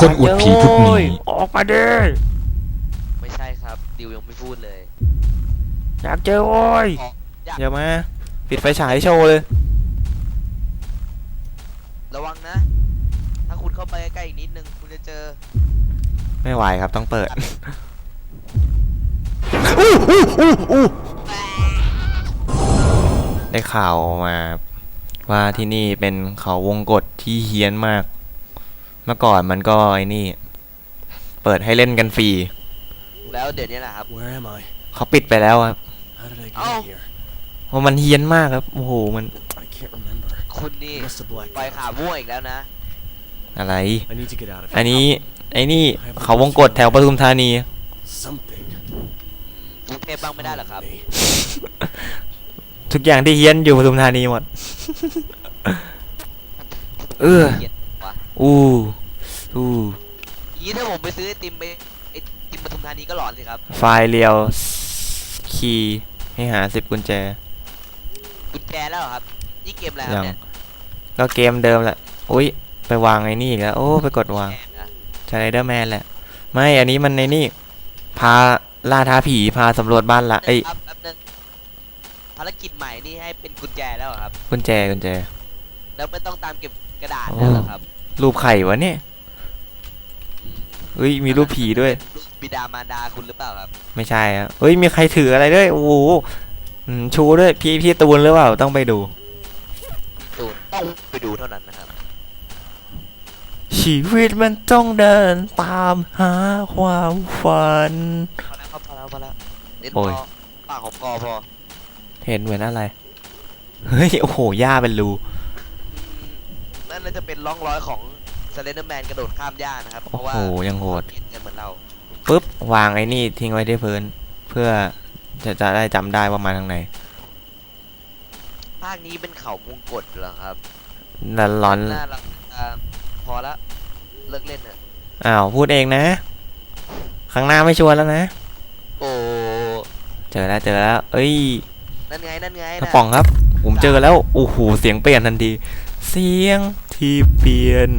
คนอวดผีพวกนี้ ออกมาดิไม่ใช่ครับ ดิวยังไม่พูดเลย อยากเจอโว้ยอยากอย่ามา ปิดไฟฉายโชว์เลย ระวังนะ ถ้าคุณเข้าไปใกล้ๆอีกนิดนึง คุณจะเจอ ไม่ไหวครับต้องเปิดอู้อู้อู้อู้ได้ข่าวมา ว่าที่นี่เป็นเขาวงกฏที่เฮี้ยนมาก เมื่อก่อนมันก็ไอ้นี่ เปิดให้เล่นกันฟรี แล้วเดี๋ยวนี้แหละครับ Where am I? เขาปิดไปแล้วครับ How did I get Oh. here? เพราะมันเฮี้ยนมากครับ โอ้โห มัน I can't remember. คุณนี่ I must have blacked ปล่อย out. ขาม่วงอีกแล้วนะ อะไร I need to get out of อัน here. นี้ ไอ้นี่เขาวงกฏแถวปทุมธานี Something. กรุงเทพบ้างไม่ได้เหรอครับ followed me. ทุกอย่างที่เฮี้ยนอยู่ปทุมธานีหมด เออ เกลียดวะ อู้อู้อย่างนี้ถ้าผมไปซื้อไอติมไปไอติมปทุมธานีก็หลอนสิครับ ไฟล์เรียวคีย์ให้หาสิบกุญแจกุญแจแล้วเหรอครับ นี่เกมอะไรครัยับงเนี่ยก็เกมเดิมแหละอุ้ยไปวางไอ้นี่อีกแล้ว โอ้ ไปกดวางแกมนะสไลเดอร์แมนแหละ ไม่อันนี้มันในนี่ พาล่าท้าผีพาสำรวจบ้านละไอ้ยครับแป๊บนึงภารกิจใหม่นี่ให้เป็นกุญแจแล้วเหรอครับ กุญแจกุญแจ แล้วไม่ต้องตามเก็บกระดาษโอ้แล้วเหรอครับ รูปไข่วะเนี่ยเฮ้ยมีรูปผีด้วยรูปบิดามารดาคุณหรือเปล่าครับไม่ใช่อะเฮ้ยมีใครถืออะไรด้วยโอ้โหอืมชูด้วยพี่พี่ตูนหรือเปล่าต้องไปดู ตูนต้องไปดูเท่านั้นนะครับ ชีวิตมันต้องเดินตามหาความฝัน พอแล้วครับพอแล้วพอแล้วเล่นโอ้พอยปากของกอพอเห็นเหมือนอะไร เฮ้ย โอ้โหหญ้าเป็นรูอืมนั่นน่าจะเป็นร่องรอยของส เลนเดอร์แมนกระโดดข้ามหญ้านะครับ เพโอ้ราะว่าโหยังโหด เห็นกันเหมือนเราปุ๊บวางไอ้นี่ทิ้งไว้ที่พื้น เพื่อจะจะได้จำได้ว่ามาทางไหนภาคนี้เป็นเขามงกฎเหรอครับนันร้อนน่ารักอ่าพอละเลิกเล่นเถอะอ้าวพูดเองนะข้างหน้าไม่ชวนแล้วนะ โอ้เจอแล้วเจอแล้ว เอ้ยนั่นไงนั่นไงกระนะป๋องครับ ผมเจอแล้วโอ้โหเสียงเปลี่ยนทันที เสียงที่เปลี่ยน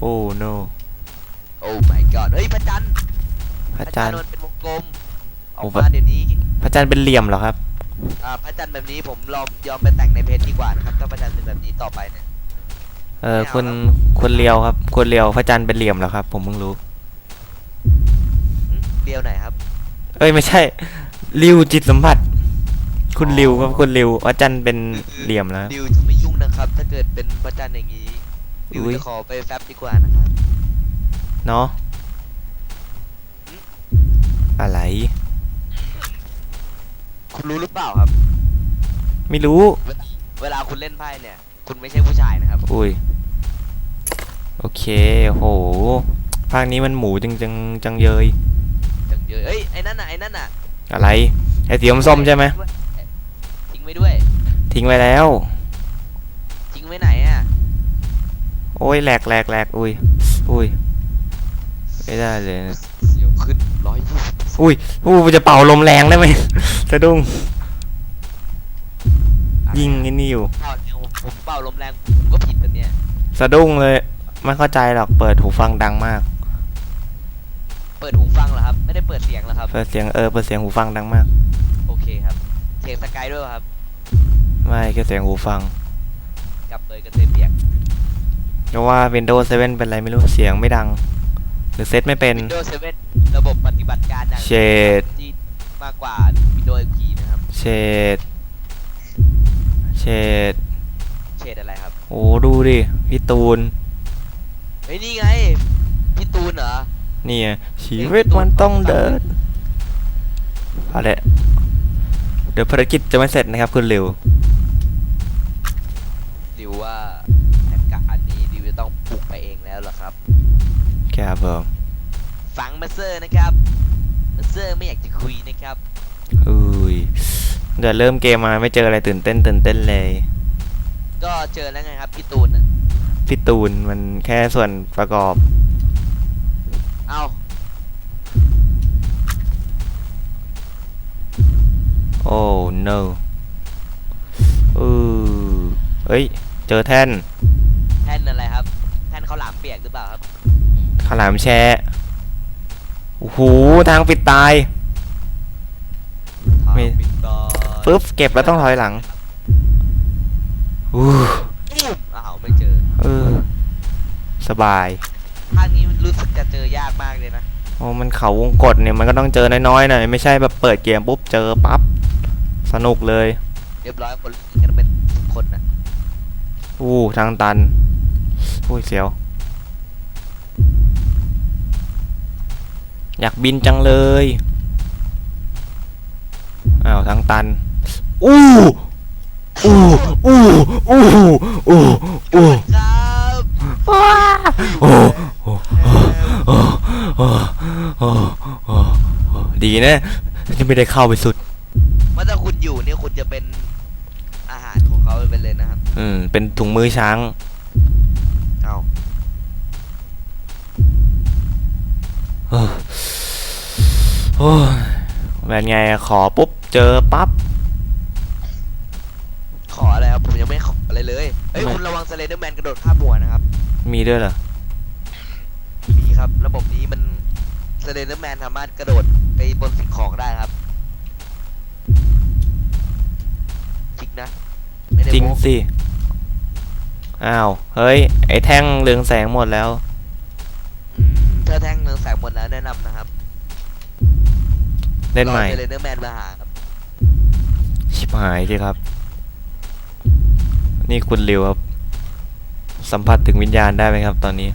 โอ้ no โอ้ my god เฮ้ยพระจันทร์พระจันทร์มันเป็นวงกลมอโอ้อกพระมาเดี๋ยวนี้ พระจันทร์เป็นเหลี่ยมเหรอครับอ่าพระจันทร์แบบนี้ผมยอมยอมไปแต่งในเพจดีกว่านะครับถ้าพระจันทร์เป็นแบบนี้ต่อไปเนี่ยเออไม่เอาคุณแล้วคุณเลียวครับคุณเลียวพระจันทร์เป็นเหลี่ยมเหรอครับ ผมเพิ่งรู้หึเดียวไหนครับ เอ้ยไม่ใช่ริวจิตสัมผัส คุณริวครับคุณริวพระจันทร์เป็นเหลี่ยมแล้วดิวจะไม่ยุ่งนะครับ ถ้าเกิดเป็นพระจันทร์อย่างนี้ ดิวอุ๊ย จะขอไปแฟบดีกว่านะครับ เนาะอะไร คุณรู้หรือเปล่าครับ ไม่รู้ เวลาคุณเล่นไพ่เนี่ย คุณไม่ใช่ผู้ชายนะครับ อุ้ย โอเค โห ภาคนี้มันหมูจังจังจังเยย จังเยอะเอ้ยไอ้นั่นน่ะไอ้นั่นน่ะอะไร ไอ้สีส้มๆใช่ไหม ทิ้งไว้ด้วยทิ้งไว้แล้ว ทิ้งไว้ไหนอะ โอ้ยแหลกแหลกแหลกอุ้ยอุ้ยไม่ได้เลยนะเสียวขึ้นร้อยยี่สิบอุ้ยอู้จะเป่าลมแรงได้ไหม สะดุ้งยิงไอ้นี่อยู่ เป่าเนี่ยผมเป่าลมแรงผมก็ผิดอันเนี้ยสะดุ้งเลยไม่เข้าใจหรอกเปิดหูฟังดังมาก เปิดหูฟังเหรอครับ ไม่ได้เปิดเสียงเหรอครับ เปิดเสียงเออเปิดเสียงหูฟังดังมาก โอเคครับ เสียงสกายด้วยครับ ไม่แค่เสียงหูฟัง กลับเลยกระเทยเปียก เพราะว่า Windows 7 เป็นไรไม่รู้เสียงไม่ดัง หรือเซตไม่เป็น Windows 7 ระบบปฏิบัติการอย่างเชดที่มากกว่า Windows XP นะครับ เชดเชดเชดอะไรครับ โอ้ดูดิพี่ตูน เฮ้ยนี่ไงพี่ตูนเหรอ นี่ไงชีวิตมันต้องเดินเอาละเดี๋ยวภารกิจจะไม่เสร็จนะครับคุณหลิว แกเบิร์ฟังมาเซอร์นะครับมาเซอร์ไม่อยากจะคุยนะครับอุ้ยเดี๋ยวเริ่มเกมมาไม่เจออะไรตื่นเต้นตื่นเต้นเลย ก็เจอแล้วไงครับพี่ตูนอะพี่ตูนมันแค่ส่วนประกอบ เอ้าโอ้ no อือเอ้ย เจอแท่น ฉลามแช่โอ้โหทางปิดตายไม่ทางปิดตายปึ๊บ เก็บแล้วต้องถอยหลังอู้ตุ้มอ้าวไม่เจอเออ สบายภาคนี้รู้สึกจะเจอยากมากเลยนะโอ้มันเขาวงกดเนี่ยมันก็ต้องเจอน้อยๆหน่อยไม่ใช่แบบเปิดเกมปุ๊บเจอปั๊บสนุกเลย เรียบร้อยคนกันเป็นสิบคนนะอู้ทางตันอุ้ยเสียว อยากบินจังเลยอ้าวทางตัน อู้อู้อู้อู้อู้อู้ครับว้าโอ้โอ้โอ้โอ้โอ้โอ้โอ้ดีนะที่ไม่ได้เข้าไปสุดว่าถ้าคุณอยู่เนี่ยคุณจะเป็นอาหารของเขาไปเลยนะครับ อืม เป็นถุงมือช้าง โอ้ยแบบไงขอปุ๊บเจอปั๊บ ขออะไรครับผมยังไม่ขออะไรเลย เฮ้ย ทำไม คุณระวังสเลเดอร์แมนกระโดดข้ามหัวนะครับ มีด้วยเหรอ มีครับ ระบบนี้มันสเลเดอร์แมนสามารถกระโดดไปบนสิ่งของได้ครับจริงนะ ไม่ได้จริงโม้สิ อ้าว เฮ้ย ไอ้แท่งเรืองแสงหมดแล้ว อืมถ้าแท่งเนืองแสงหมดแล้วแนะนำนะครับเล่นใหม่สเลเดอร์แมนมาหาครับชิบหายสิครับ นี่คุณริวครับ สัมผัสถึงวิญญาณได้ไหมครับ ตอนนี้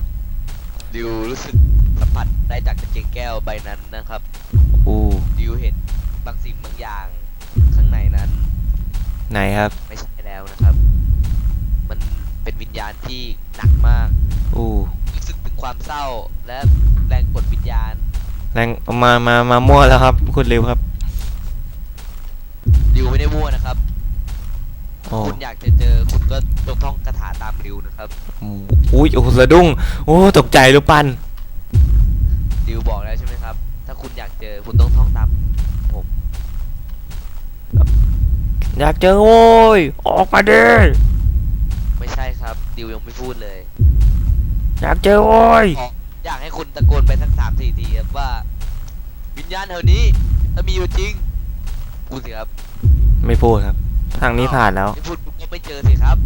ดิวรู้สึกสัมผัสได้จากกระเจงแก้วใบนั้นนะครับอู้ดิวเห็นบางสิ่งบางอย่างข้างในนั้น ไหนครับ ไม่ใช่แล้วนะครับ มันเป็นวิญญาณที่หนักมากอู้รู้สึกถึงความเศร้าและแรงกดวิญญาณ แรงมามามามั่วแล้วครับ คุณริวครับดิวไม่ได้มั่วนะครับโอ้คุณอยากจะเจอคุณก็จงท่องคาถาตามดิวนะครับอุ้ยโอ้โหสะดุ้งโอ้ตกใจรูปปั้นดิวบอกแล้วใช่ไหมครับ ถ้าคุณอยากเจอคุณต้องท่องตามผมอยากเจอโว้ยออกมาดิไม่ใช่ครับดิวยังไม่พูดเลย อยากเจอโว้ยอ ยากให้คุณตะโกนไปสักสามสี่ทีครับว่า วิญญาณแถวนี้ถ้ามีอยู่จริงพูดสิครับไม่พูดครับ ทางนี้ผ่านแล้ว ไม่พูดคุณก็ไม่เจอสิครับ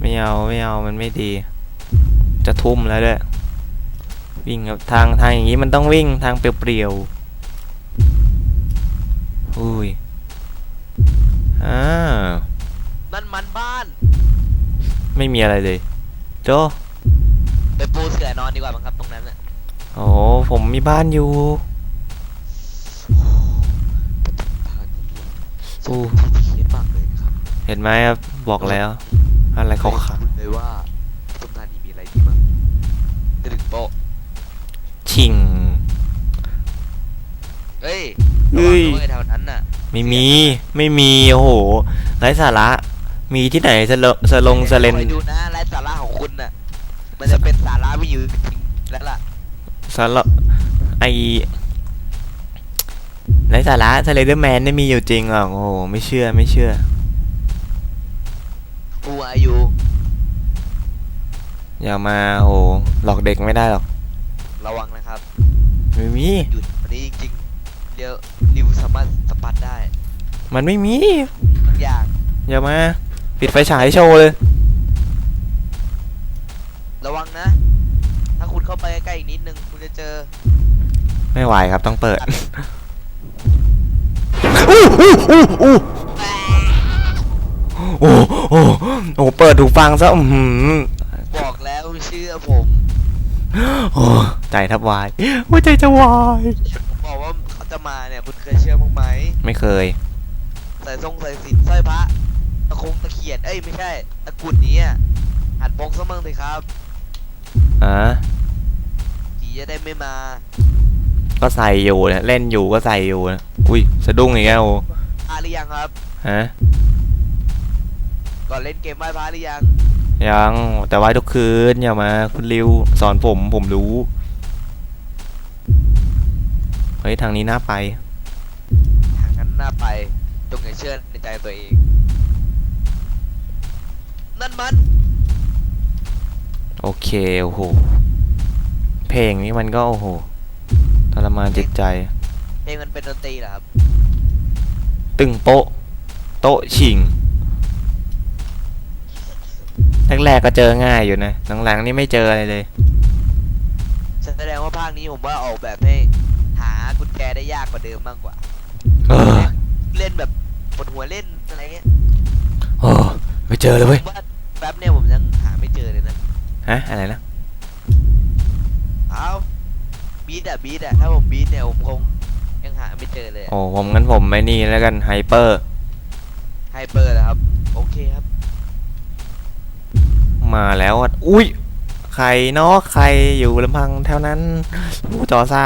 ไม่เอาไม่เอามันไม่ดี จะทุ่มแล้วด้วยวิ่งครับทางทางอย่างนี้มันต้องวิ่งทางเปรียวๆอุ้ยอ่านั่นมันบ้าน ไม่มีอะไรเลย โจไปปูเสื่อนอนดีกว่ามั้งครับตรงนั้นน่ะ โอ้ผมมีบ้านอยู่ทางนี้อู้ที่เขียนมากเลยนะครับเห็นไหมครับบอกแล้ว อะไรเขาขาไม่รู้เลยว่าตรงนั้นนี้มีอะไรดีมั้งจะถึงโป๊ะชิงเฮ้ยเฮ้ยระวังด้วยแถวนั้นน่ะไม่มีไม่มีโอ้โหไร้สาระ มีที่ไหนสลสลงสเลนคอยดูนะไร้สาระของคุณน่ะมันจะเป็นสาระไม่อยู่จริงแล้วล่ะ สลไอไร้สาระสเลเดอร์แมนไม่มีอยู่จริงหรอกโอ้โห ไม่เชื่อไม่เชื่อกูอายุอย่ามาโอ้โหหลอกเด็กไม่ได้หรอก ระวังนะครับไม่มีหยุดวันนี้จริงๆเดี๋ยวริวสามารถสัมผัสได้ มันไม่มีบางอย่างอย่ามา ปิดไฟฉายโชว์เลย ระวังนะ ถ้าคุณเข้าไปใกล้ๆอีกนิดนึงคุณจะ เจอไม่ไหวครับต้องเปิดโอ้โอ้โอ้เปิดถูกฟังซะอือหือบอกแล้วเชื่อผมโอ้ใจแทับวายหัวใจจะวายผมบอกว่าเขาจะมาเนี่ยคุณเคยเชื่อบ้างไหมไม่เคย ใส่ทรงใส่สินสร้อยพระตะคงตะเขียนเอ้ยไม่ใช่ตะกรุดนี้อะหัดพกซะมั่งสิครับอ่าผี จะได้ไม่มา ก็ใส่อยู่เนี่ยเล่นอยู่ก็ใส่อยู่นะอุ้ยสะดุ้งอีกแล้วพาหรือยังครับ ฮะก่อนเล่นเกมไหว้พระหรือยัง ยังแต่ว่าทุกคืนอย่ามา คุณริวสอนผมผมรู้ เฮ้ย ทางนี้น่าไป ทางนั้นน่าไปจงอย่าเชื่อในใจตัวเอง นั่นมัน โอเค โอ้โหแผ เพลงนี้มันก็โอ้โหทรมานจิตใจ เพลงมันเป็นดนตรีเหรอครับ ตึงโป๊ะ โต๊ะชิงแรกๆก็เจอง่ายอยู่นะหลังๆนี่ไม่เจออะไรเลย แสดงว่าภาคนี้ผมว่าออกแบบให้หากุญแจได้ยากกว่าเดิมมากกว่า เออ เล่นแบบปวดหัวเล่นอะไรเงี้ยโอ้ไม่เจอเลยเว้ยผมว่าแป๊บเนี่ยผมยังหาไม่เจอเลยนะ ฮะ อะไรนะ เอาบีทอะบีทอะถ้าผมบีทเนี่ยผมคงยังหาไม่เจอเลยอะโอ้ผมงั้นผมไม่นี่แล้วกันไฮเปอร์ไฮเปอร์นะครับ โอเคครับ มาแล้วอะอุ้ยใครเนาะใครอยู่ลำพังแถวนั้นอู้จอซ่า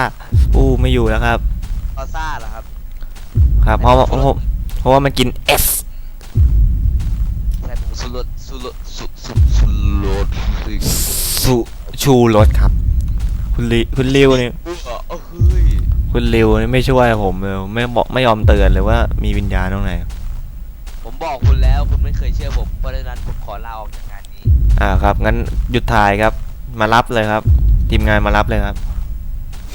อู้ไม่อยู่แล้วครับออซ่าเหรอครับ ครับ เพราะว่าเพราะเพราะว่ามันกิน S ใส่ผงสุรสสุรสสุสุสุรสสุชูรสครับ คุณลิคุณริวเนี่ยอุ๊ยอะเอ้าเฮ้ยคุณริวนี่ไม่ช่วยผมเลยไม่บอกไม่ยอมเตือนเลยว่ามีวิญญาณตรงไหนผมบอกคุณแล้วคุณไม่เคยเชื่อผมเพราะฉะนั้นผมขอลาออกจากงานนี้อ่าครับงั้นหยุดถ่ายครับ มารับเลยครับ ทีมงานมารับเลยครับ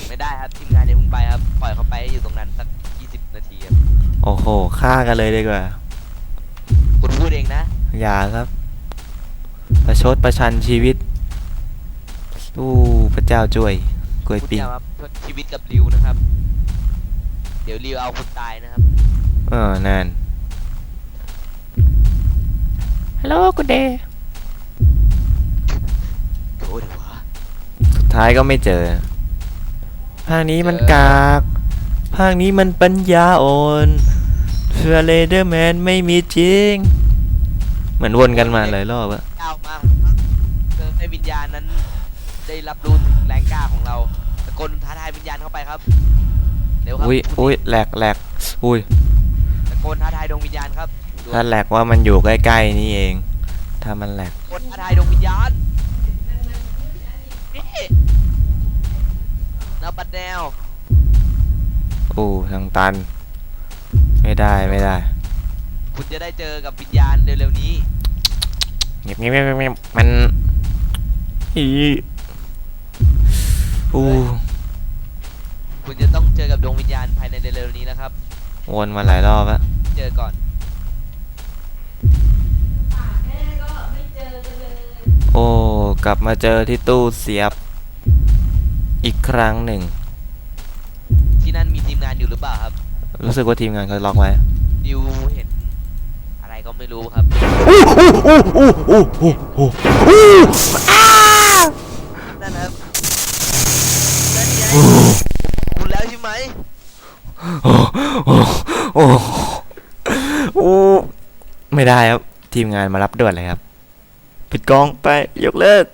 ไม่ได้ครับทีมงานอย่าเพิ่งไปครับปล่อยเขาไปให้อยู่ตรงนั้นสัก20นาทีครับโอ้โหฆ่ากันเลยดีกว่า คุณพูดเองนะอย่าครับ ประชดประชันชีวิต อู้พระเจ้าช่วยกล้วยคุณปิ้องย่ามาทดชีวิตกับริวนะครับ เดี๋ยวริวเอาคุณตายนะครับ เออนาน ฮัลโหลกูเดย์โอ้เดี๋ยววะสุดท้ายก็ไม่เจอ ภาคนี้มันเจอกาก ภาคนี้มันปัญญาอ่อนเพื่อเลเดอร์แมนไม่มีจริง เหมือนวนกันมาหลายรอบอะก้าวมาเพื่อให้วิญญาณนั้น ได้รับรู้ถึงแรงกล้าของเราตะโกนท้าทายวิญญาณเข้าไปครับเร็วครับอุ้ยอุ้ยแหลกแหลกอุ้ยตะโกนท้าทายดวงวิญญาณครับด่วนถ้าแหลกว่ามันอยู่ใกล้ๆนี่เอง ถ้ามันแหลกตะโกนท้าทายดวงวิญญาณนี่นาบัดแนวอู้ทางตัน ไม่ได้ไม่ได้คุณจะได้เจอกับวิญญาณเร็วๆนี้ เงียบเงียบเงียบเงียบมันอี อู้คุณจะต้องเจอกับดวงวิญญาณภายในเร็วๆนี้นะครับ วนมาหลายรอบอะเจอก่อน โอ้ กลับมาเจอที่ตู้เสียบ อีกครั้งหนึ่ง ที่นั่นมีทีมงานอยู่หรือเปล่าครับ รู้สึกว่าทีมงานเขาล็อกไว้ดิวเห็น อะไรก็ไม่รู้ครับนั่นนะครับนั่นไง คุณแล้วใช่ไหมโอ้โอ้โอ้โอ้ไม่ได้ครับ ทีมงานมารับด่วนเลยครับ ปิดกล้องไปยกเลิก